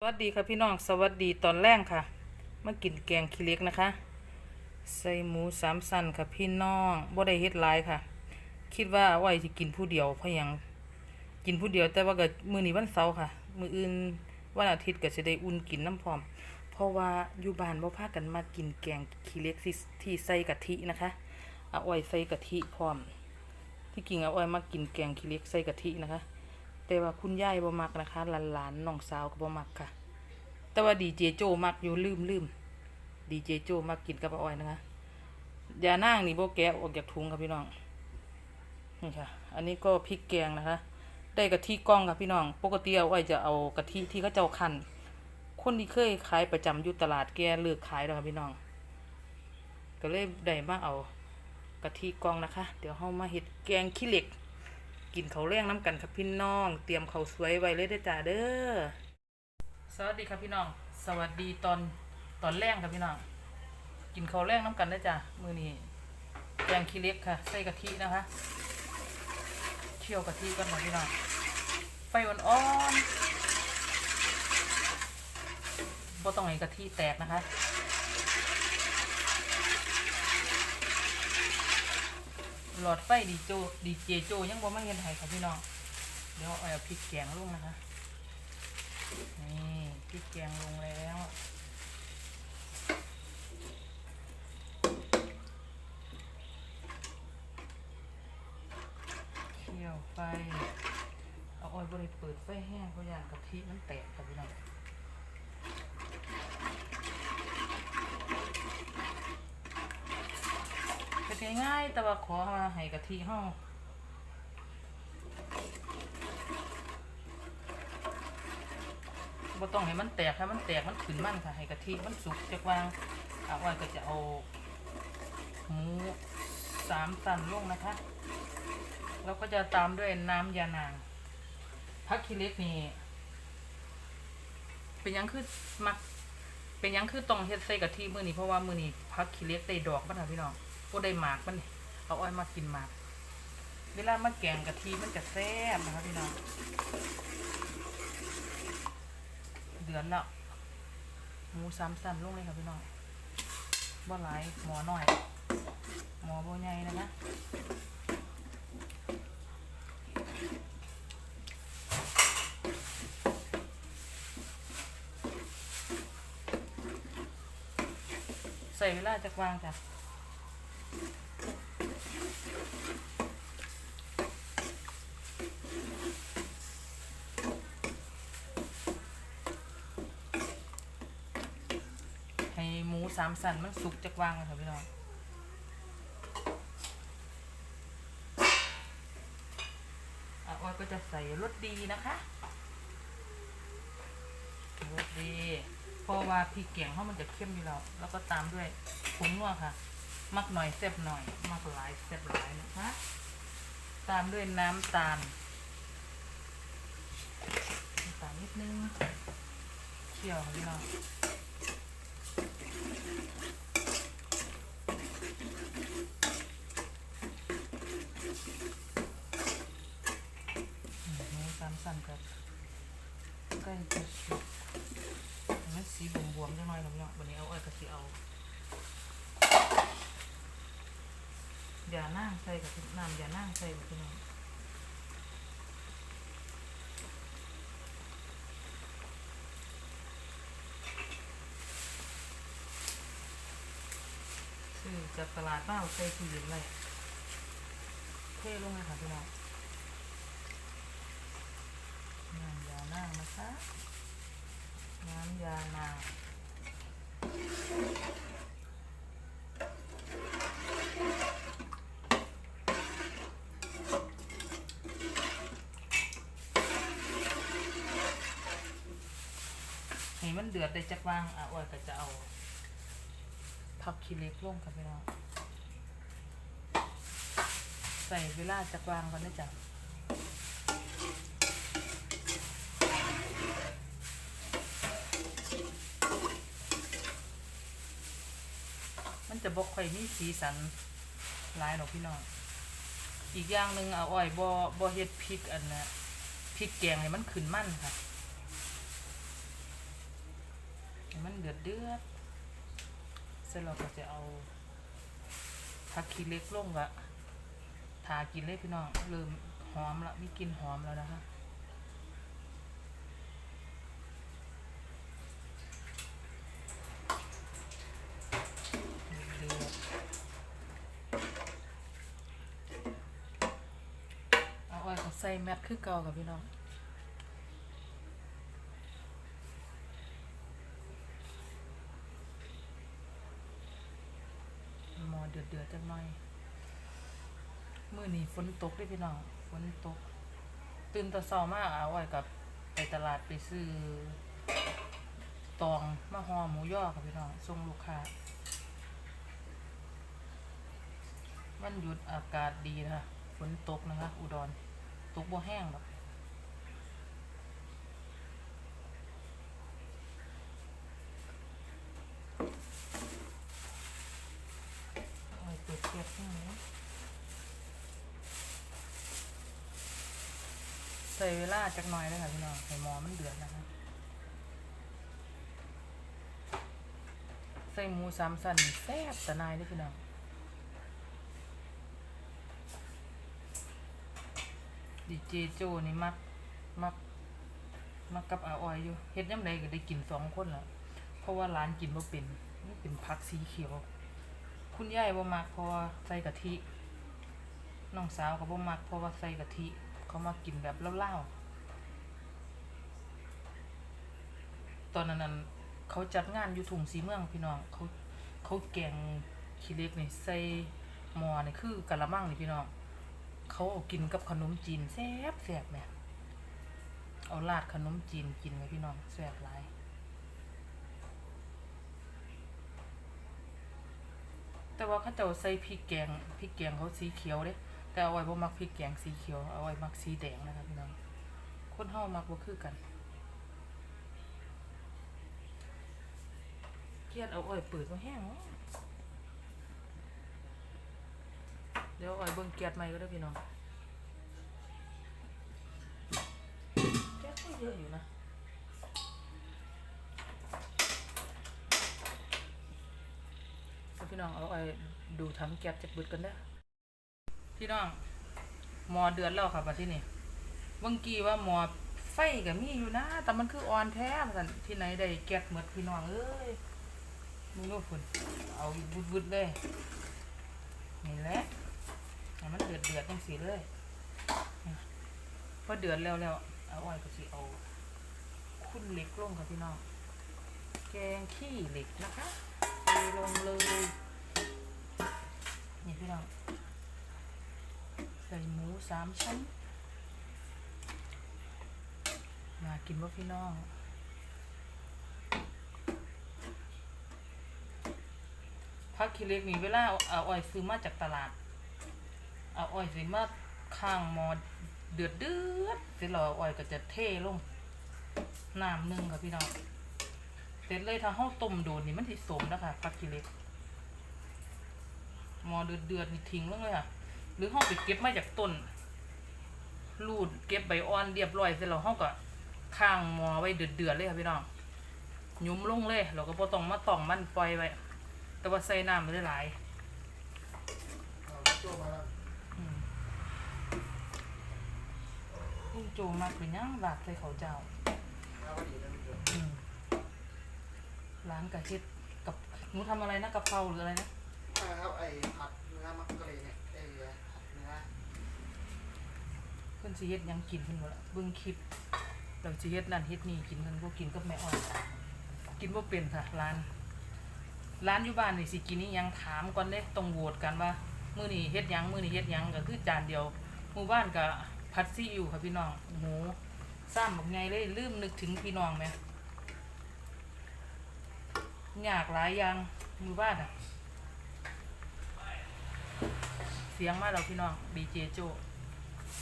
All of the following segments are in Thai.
สวัสดีค่ะพี่น้องสวัสดีตอนแรกค่ะมากินแกงขี้เล็กนะคะ ใส่หมูสามสันค่ะพี่น้องบ่ได้เฮ็ดหลายค่ะ คิดว่าอาไว้สิกินผู้เดียวเพราะยังกินผู้เดียวแต่ว่าก็มื้อนี้วันเสาร์ค่ะ มื้ออื่นวันอาทิตย์ก็สิได้อุ่นกินน้ำพร้อม เพราะว่าอยู่บ้านบ่พากันมากินแกงขี้เล็กที่ใส่กะทินะคะเอาไว้ใส่กะทิพร้อม ที่จริงเอาไว้มากินแกงขี้เล็กใส่กะทินะคะ แต่ว่าคุณยายบ่มักนะคะหลานๆน้องสาวก็บ่มักค่ะ แต่ว่าดีเจโจมักอยู่ลืมลืมดีเจโจมักกินกับป้าอ้อยนะคะยานั่งนี่โบแกะออกจากถุงครับพี่น้องนี่ค่ะ อันนี้ก็พริกแกงนะคะ ได้กะทิกล้องค่ะพี่น้อง ปกติเอาอ้อจะเอากะทิที่เขาเจ้าคันคนที่เคยขายประจำอยู่ตลาดแกเลิกขายแล้วค่ะพี่น้อง ก็เลยได้มาเอากะทิกล้องนะคะ เดี๋ยวเฮามาเฮ็ดแกงขี้เหล็ก กินเขาวแรงน้ำกันครับพี่น้อง เตรียมเขาวสวยไว้เลยเด้จ้าเด้อสวัสดีครับพี่น้อง สวัสดีตอนตอนแรกครับพี่น้อง กินข้าวแรงน้ำกันได้จ้ะมือนี้แกงขี้เล็กค่ะใส่กะทินะคะเคี่ยวกะทิกันหน่อยพี่น้องไฟอ่อนๆบ่ต้องให้กะทิแตกนะคะ หลอดไฟดีโจดีเจโจยังบ่มาเห็นไห้ครับพี่น้อง เดี๋ยวเอาพริกแกงลงนะคะ นี่พริกแกงลงแล้วเคี่ยวไฟ เอาออยบริเปิดไฟแห้งเพราะอย่างกะทิมันแตกครับพี่น้องเป็น ง่ายๆแต่ว่าขอให้กะทิห้องบ่ต้องให้มันแตกให้มันแตกมันขึ้นมันค่ะให้กะทิมันสุกจากวางเอาไว้ก็จะเอาหมูสามสันลงนะคะ แล้วก็จะตามด้วยน้ำยานางพักคิเล็กนี่เป็นยังคือมักเป็นยังคือต้องเฮ็ดใส่กะทิมื้อนี้เพราะว่ามื้อนี้พักคิเล็กได้ดอกมันค่ะพี่น้อง บ่ได้หมากมันนี่เอาอ้อยมากินหมาก เวลามาแกงกะทิมันจะแซ่บนะคะพี่น้องเดือนแล้วหมูสามสันลงเลยค่ะพี่น้องบ่หลายหมอหน่อย หมอบ่ใหญ่นะคะใส่เวลาจากวางจ้ะให้หมู สามสันมันสุกจากวางเลยค่ะพี่น้องอาออยก็จะใส่รสดีนะคะรสดีเพราะว่าพริกแกงเขามันจะเข้มอยู่แล้วแล้วก็ตามด้วยผงนัวค่ะ มักหน่อยแซ่บหน่อย มักหลายแซ่บหลายนะคะ ตามด้วยน้ำตาลน้ำตาลนิดนึงเคี่ยวค่ะพี่น้อง สามสั่นกับใกล้จะสุกมันสีบวมๆจังหน่อยครับพี่น้องวันนี้เอาอ้อยกะทิเอาอย่านั่งใส่กับน้ำอย่านั่งใส่กับพี่น้อง ซื้อจากตลาดมาเอาใส่ตู้เย็นเลยเทลงเลยค่ะพี่น้องน้ำยานั่งนะคะน้ำยานางให้มันเดือดได้จักวางอะอ้อยก็จะเอา ผักขี้เล็กลงค่ะพี่น้องใส่เวลาจักวางก่อนนะจ๊ะมันจะบกค่อยมีสีสันลายหรอกพี่น้อง อีกอย่างหนึ่งเอาอ้อยบ่บ่เฮ็ดพริกอันนะพริกแกงให้มันขึ้นมั่นค่ะให้มันเดือดเดือด เสร็จเราก็จะเอาผักขี้เล็กลงละทากินเลยพี่น้อง เริ่มหอมละมีกลิ่นหอมแล้วนะคะเอดเอาอ้อยก็ใส่แมทคือเก่ากับพี่น้อง หมอ เดือดเดือดจังหน่อย มื้อนี้ฝนตกด้วยพี่น้อง ฝนตก ตื่นตะเช้ามากเอาไว้กับไปตลาดไปซื้อ ตองมาห่อหมูย่อกับพี่น้องส่งลูกค้าวันหยุดอากาศดีนะคะฝนตกนะคะ อุดร ตกบ่แห้งหรอก เก็บให้หน่อยใส่เวลาจักหน่อยเลยค่ะพี่น้องให้หมอมันเดือดนะคะ ใส่หมูสามสันนี่แซ่บแตะนายเลยพี่น้องดีเจโจนี่มักมักมักกับอาออยอยู่เฮ็ดยำใดก็ได้กินสองคนละเพราะว่าร้านกินบ่เป็นมันเป็นผักสีเขียว คุณยายบ่มักเพราะใส่กะทิ น้องสาวก็บ่มักเพราะว่าใส่กะทิ เขามากินแบบเล่าๆตอนนั้นเขาจัดงานอยู่ถุงสีเมืองพี่น้องเขาเขาแกงขี้เล็กนี่ใส่หม้อนี่คือกะละมังนี่พี่น้องเขาเอากินกับขนมจีนแซ่บแซ่บแหม่เอาราดขนมจีนกินไว้พี่น้องแซ่บหลาย แต่ว่าเขาเจ้าใส่พริกแกงพริกแกงเขาสีเขียวเด้แต่เอาไว้บ่มักพริกแกงสีเขียวเอาไว้มักสีแดงนะครับพี่น้องคนเฮามักบ่คือกันเครียดเอาอ้อยเปิดมาแห้งเดี๋ยวเอาอ้อยเบิ่งเกียดใหม่ก็ได้พี่น้องแก๊สก็เยอะอยู่นะ พี่น้องเอาไอ้ดูทั้งแก๊สจะเบิดกันเด้อพี่น้องหมอเดือดแล้วค่ะมาที่นี่เมื่อกี้ว่าหมอไฟก็มีอยู่นะ แต่มันคืออ่อนแท้สันที่ไหนได้แก๊สหมดพี่น้องเอ้ยมึงรู้ฝุ่นเอาบุดบุดเลยนี่แหละมันเดือดเดือดจังสีเลยพอเดือดแล้วแล้วเอาไว้ก็สิเอาคุณเหล็กลงค่ะพี่น้องแกงขี้เหล็กนะคะเทลงเลย นี่พี่น้องใส่หมูสามชั้นมากินว่าพี่น้องพักขี้เล็กนี่เวลาเอาอ้อยซื้อมาจากตลาด เอาอ้อยซื้อมาข้างมอเดือดเดือดเสร็จแล้วอาอ้อยก็จะเทลงน้ำหนึ่งค่ะพี่น้องเสร็จเลยถ้าเฮาต้มโดนนี่มันสิสมนะคะผักขี้เล็ก หมอเดือดเดือดนี่ทิ้งลงเลยค่ะ หรือเฮาไปเก็บมาจากต้น รูดเก็บใบอ่อนเรียบร้อยเสร็จแล้วเฮาก็ข้างหมอไว้เดือดเดือดเลยค่ะพี่น้องยุ้มลงเลยเราก็บ่ต้องมาต้องมันปล่อยไว้ แต่ว่าใส่น้ำไม่ได้หลายเอาโจ้มาแล้วอืมลุงโจมากเป็นหยังลาดใส่เขาเจ้าร้านกะเฮ็ดกับหนูทำอะไรนะกะเพราหรืออะไรนะ อ่ครับไอ้ผัดเนื้อมักกะเลยเนี่ยไอ้ผัดเนื้อเพิ่นสิเฮ็ดหยังกินเพิ่นบ่ล่ะเบิ่งคลิปเราสิเฮ็ดนั่นเฮ็ดนี่กินเพิ่นบ่กินกับแม่อ้อยกินบ่เป็นค่ะร้าน ร้านอยู่บ้านนี่สิกินนี่ยังถามก่อนเด้ต้องโหวตกันว่ามื้อนี้เฮ็ดหยังมื้อนี้เฮ็ดหยังก็คือจานเดียวหมู่บ้านก็ผัดซีอิ๊วค่ะพี่น้องหมูซ้ำบักไงเลยลืมนึกถึงพี่น้องแหมยากหลายอย่างหมู่บ้านอะ เสียงมาแล้วพี่น้องดีเจโจ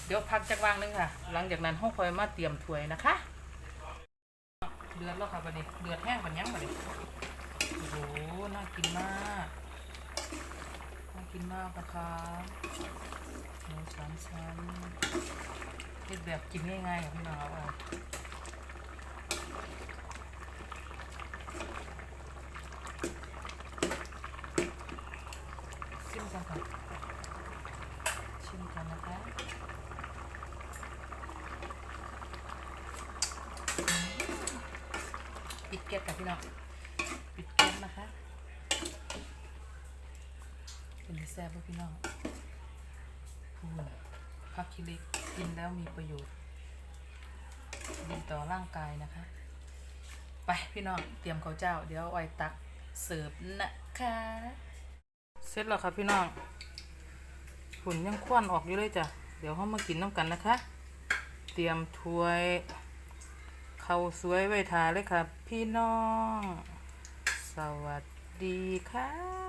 เดี๋ยวพักจากวางหนึงค่ะ หลังจากนั้นห้องคอยมาเตรียมถ้วยนะคะ เดือดแล้วค่ะบัดนี้เดือดแห้งบัดยังบัดนี้โอ้โหน่ากินมากน่ากินมากนะคะหมูสามชั้นเฮ็ดแบบกินง่ายๆค่ะพี่น้องเอา แก๊สค่ะพี่น้องปิดแก๊สนะคะเป็นแซ่บป่ะพี่น้องพูนพักคิเล็กกินแล้วมีประโยชน์ดีต่อร่างกายนะคะ ไปพี่น้องเตรียมข้าวเจ้า เดี๋ยวอว้ตักเสิร์ฟนะคะเสร็จแล้วค่ะพี่น้องหุ่นยังควนออกอยู่เลยจ้ะเดี๋ยวเขามากินน้ำกันนะคะ เตรียมถ้วย ขาสวยไว้ทาเลยค่ะพี่น้อง สวัสดีค่ะ